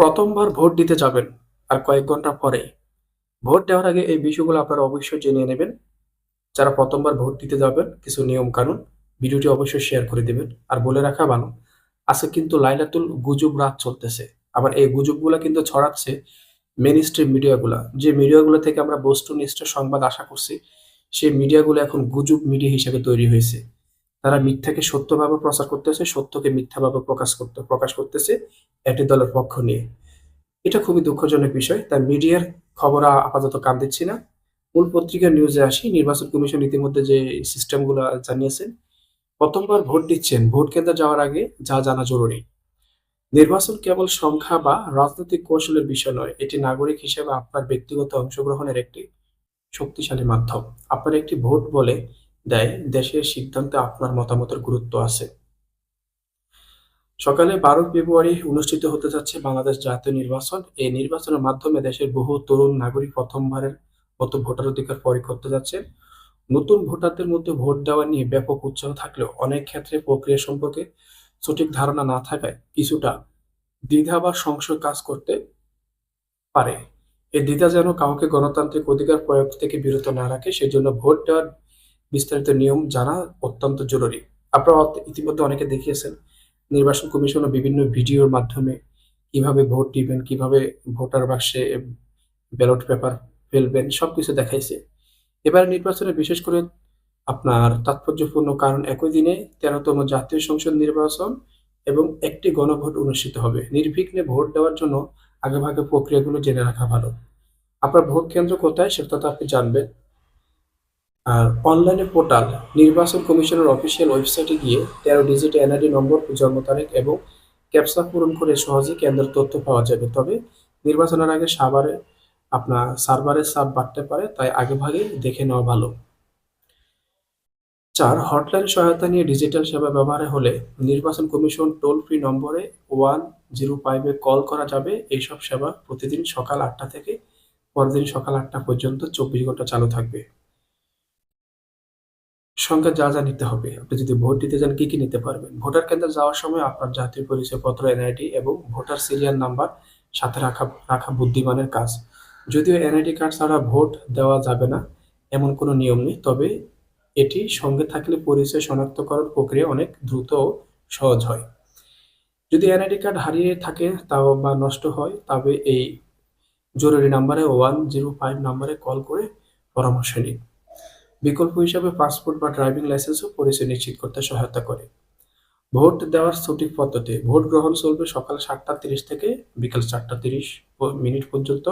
প্রথমবার ভোট দিতে যাবেন আর কয়েক ঘণ্টা পরে ভোট দেওয়ার আগে এই বিষয়গুলো আপনারা অবশ্যই জেনে নেবেন। যারা প্রথমবার ভোট দিতে যাবেন, কিছু নিয়ম কানুন, ভিডিওটি অবশ্যই শেয়ার করে দেবেন আর বলে রাখা ভালো। আজকে কিন্তু লাইলাতুল গুজব রাত চলতেছে। আবার এই গুজবগুলা কিন্তু ছড়াচ্ছে মেন স্ট্রিম মিডিয়াগুলা। যে মিডিয়াগুলো থেকে আমরা বস্তুনিষ্ঠ সংবাদ আশা করছি, সেই মিডিয়াগুলো এখন গুজব মিডিয়া হিসেবে তৈরি হয়েছে। তারা মিথ্যাকে সত্যভাবে প্রচার করতেছে, সত্যকে মিথ্যাভাবে প্রকাশ করতে, প্রকাশ করতেছে একটি দলের পক্ষ নিয়ে। এটা খুবই দুঃখজনক বিষয়। তাই মিডিয়ার খবর আপাতত কান দিচ্ছি না। মূল পত্রিকার নিউজে আসি। নির্বাচন কমিশন ইতিমধ্যে যে সিস্টেমগুলো জানিয়েছেন, প্রথমবার ভোট দিচ্ছেন। ভোট কেন্দ্রে যাওয়ার আগে যা জানা জরুরি। নির্বাচন কেবল সংখ্যা বা রাজনৈতিক কৌশলের বিষয় নয়, এটি নাগরিক হিসেবে আপনার ব্যক্তিগত অংশগ্রহণের একটি শক্তিশালী মাধ্যম। আপনার একটি ভোট বলে দেয়, দেশের সিদ্ধান্তে আপনার মতামতের গুরুত্ব আছে। সকালে বারো ফেব্রুয়ারি অনুষ্ঠিত হতে যাচ্ছে বাংলাদেশ জাতীয় নির্বাচন। এই নির্বাচনের মাধ্যমে দেশের বহু তরুণ নাগরিক প্রথমবারের মতো ভোটার অধিকার প্রয়োগ করতে যাচ্ছে। নতুন ভোটারদের মধ্যে ভোট দেওয়া নিয়ে ব্যাপক উৎসাহ থাকলেও অনেক ক্ষেত্রে প্রক্রিয়া সম্পর্কে সঠিক ধারণা না থাকায় কিছুটা দ্বিধা বা সংশয় কাজ করতে পারে। এই দ্বিধা যেন কাউকে গণতান্ত্রিক অধিকার প্রয়োগ থেকে বিরত না রাখে, সেজন্য ভোট দেওয়ার বিস্তারিত নিয়ম জানা অত্যন্ত জরুরি। আপনারা ইতিমধ্যে অনেকে দেখিয়েছেন, নির্বাচন কমিশনের বিভিন্ন ভিডিওর মাধ্যমে কীভাবে ভোট দিবেন, কীভাবে ভোটার বাক্সে ব্যালট পেপার ফেলবেন, সবকিছু দেখাইছে। এবার নির্বাচনে বিশেষ করে আপনার তাৎপর্যপূর্ণ কারণ একই দিনে তেরোতম জাতীয় সংসদ নির্বাচন এবং একটি গণভোট অনুষ্ঠিত হবে। নির্বিঘ্নে ভোট দেওয়ার জন্য আগেভাগে প্রক্রিয়াগুলো জেনে রাখা ভালো। আপনার ভোট কেন্দ্র কোথায় সেটা তো আপনি জানবেন। আর অনলাইনে পোর্টাল নির্বাচন কমিশনের অফিসিয়াল ওয়েবসাইটে গিয়ে তেরো ডিজিট এনআইডি নম্বর, জন্ম তারিখ এবং ক্যাপসা পূরণ করে সহজেই কেন্দ্রের তথ্য পাওয়া যাবে। তবে নির্বাচনের আগে সাভারে আপনার সার্ভারের চাপ বাড়তে পারে, তাই আগেভাগে দেখে নেওয়া ভালো। চার, হটলাইন সহায়তা নিয়ে ডিজিটাল সেবা ব্যবহারে হলে নির্বাচন কমিশন টোল ফ্রি নম্বরে ওয়ান জিরো ফাইভে কল করা যাবে। এইসব সেবা প্রতিদিন সকাল আটটা থেকে পরদিন সকাল আটটা পর্যন্ত চব্বিশ ঘণ্টা চালু থাকবে। সঙ্গে যা যা নিতে হবে। আপনি যদি ভোট দিতে যান কি কি নিতে পারবেন? ভোটার কেন্দ্রে যাওয়ার সময় আপনার জাতীয় পরিচয়পত্র এনআইডি এবং ভোটার সিরিয়াল নাম্বার সাথে রাখা রাখা বুদ্ধিমানের কাজ। যদিও এনআইডি কার্ড ছাড়া ভোট দেওয়া যাবে না, এমন কোনো নিয়ম নেই, তবে এটি সঙ্গে থাকলে পরিচয় শনাক্তকরণ প্রক্রিয়া অনেক দ্রুত ও সহজ হয়। যদি এনআইডি কার্ড হারিয়ে থাকে তাও বা নষ্ট হয়, তবে এই জরুরি নাম্বারে ওয়ান জিরো ফাইভ নাম্বারে কল করে পরামর্শ নিন। বিকল্প হিসাবে পাসপোর্ট বা ড্রাইভিং লাইসেন্সও পরিচয় নিশ্চিত করতে সহায়তা করে। ভোট দেওয়ার সঠিক পদ্ধতি, ভোট গ্রহণ চলবে সকাল সাতটা তিরিশ থেকে বিকাল চারটা তিরিশ মিনিট পর্যন্ত।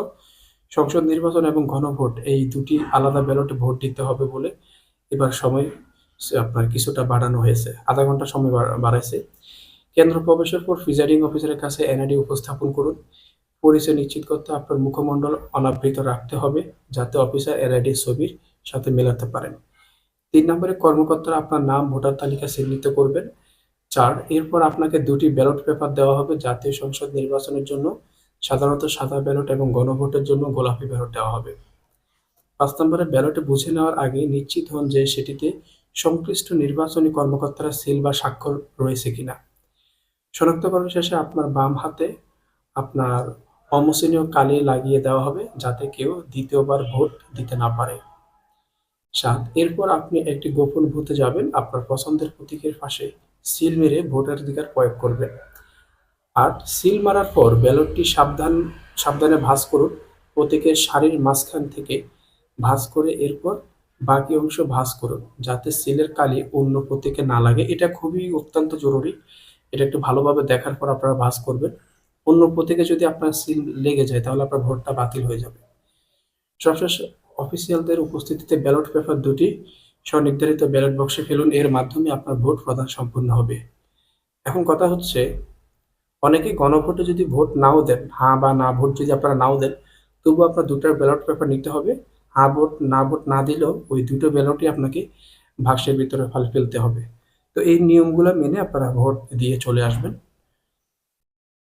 সংসদ নির্বাচন এবং গণভোট, এই দুটি আলাদা ব্যালটে ভোট দিতে হবে বলে এবার সময় আপনার কিছুটা বাড়ানো হয়েছে। আধা ঘণ্টা সময় বাড়- বাড়াইছে। কেন্দ্র প্রবেশের পর প্রিজাইডিং অফিসারের কাছে এনআইডি উপস্থাপন করুন। পরিচয় নিশ্চিত করতে আপনার মুখমণ্ডল অনাবৃত রাখতে হবে, যাতে অফিসার এনআইডি ছবির সাথে মেলাতে পারেন। তিন নম্বরে কর্মকর্তারা আপনার নাম, ভোটার তালিকা চিহ্নিত করবেন। চার, এরপর আপনাকে দুটি ব্যালট পেপার দেওয়া হবে জাতীয় সংসদ নির্বাচনের জন্য। সাধারণত সাদা ব্যালট এবং গণভোটের জন্য গোলাপি ব্যালট দেওয়া হবে। পাঁচ নম্বরে ব্যালটে বুঝে নেওয়ার আগে নিশ্চিত হন যে সেটিতে সংশ্লিষ্ট নির্বাচনী কর্মকর্তারা সিল বা স্বাক্ষর রয়েছে কিনা। শনাক্তকরণ শেষে আপনার বাম হাতে আপনার অমোসনীয় কালি লাগিয়ে দেওয়া হবে যাতে কেউ দ্বিতীয়বার ভোট দিতে না পারে। সাত এরপর আপনি একটি গোপন বুথে যাবেন, আপনার পছন্দের প্রতীকের পাশে সিল মেরে ভোটার অধিকার প্রয়োগ করবেন। আট সিল মারার পর ব্যালটটি সাবধান, সাবধানে ভাঁজ করুন, প্রতীকের শাড়ির মাঝখান থেকে ভাঁজ করে এরপর বাকি অংশ ভাঁজ করুন, যাতে সিলের কালি অন্য প্রতীকে না লাগে। এটা খুবই অত্যন্ত জরুরি। এটা একটু ভালোভাবে দেখার পর আপনারা ভাঁজ করবেন। অন্য প্রতীকে যদি আপনার সিল লেগে যায়, তাহলে আপনার ভোটটা বাতিল হয়ে যাবে। অফিসিয়ালদের উপস্থিতিতে ব্যালট পেপার দুটি, স্বনির্ধারিত ব্যালট বক্সে ফেলুন, এর মাধ্যমে আপনার ভোট প্রদান সম্পূর্ণ হবে। এখন কথা হচ্ছে, অনেকে গণভোটে যদি ভোট নাও দেন হ্যাঁ বা না ভোট যদি আপনারা নাও দেন তবু আপনার দুটার ব্যালট পেপার নিতে হবে। হ্যাঁ ভোট, না ভোট না দিলেও ওই দুটো ব্যালটই আপনাকে বাক্সের ভিতরে ফাল ফেলতে হবে। তো এই নিয়মগুলো মেনে আপনারা ভোট দিয়ে চলে আসবেন।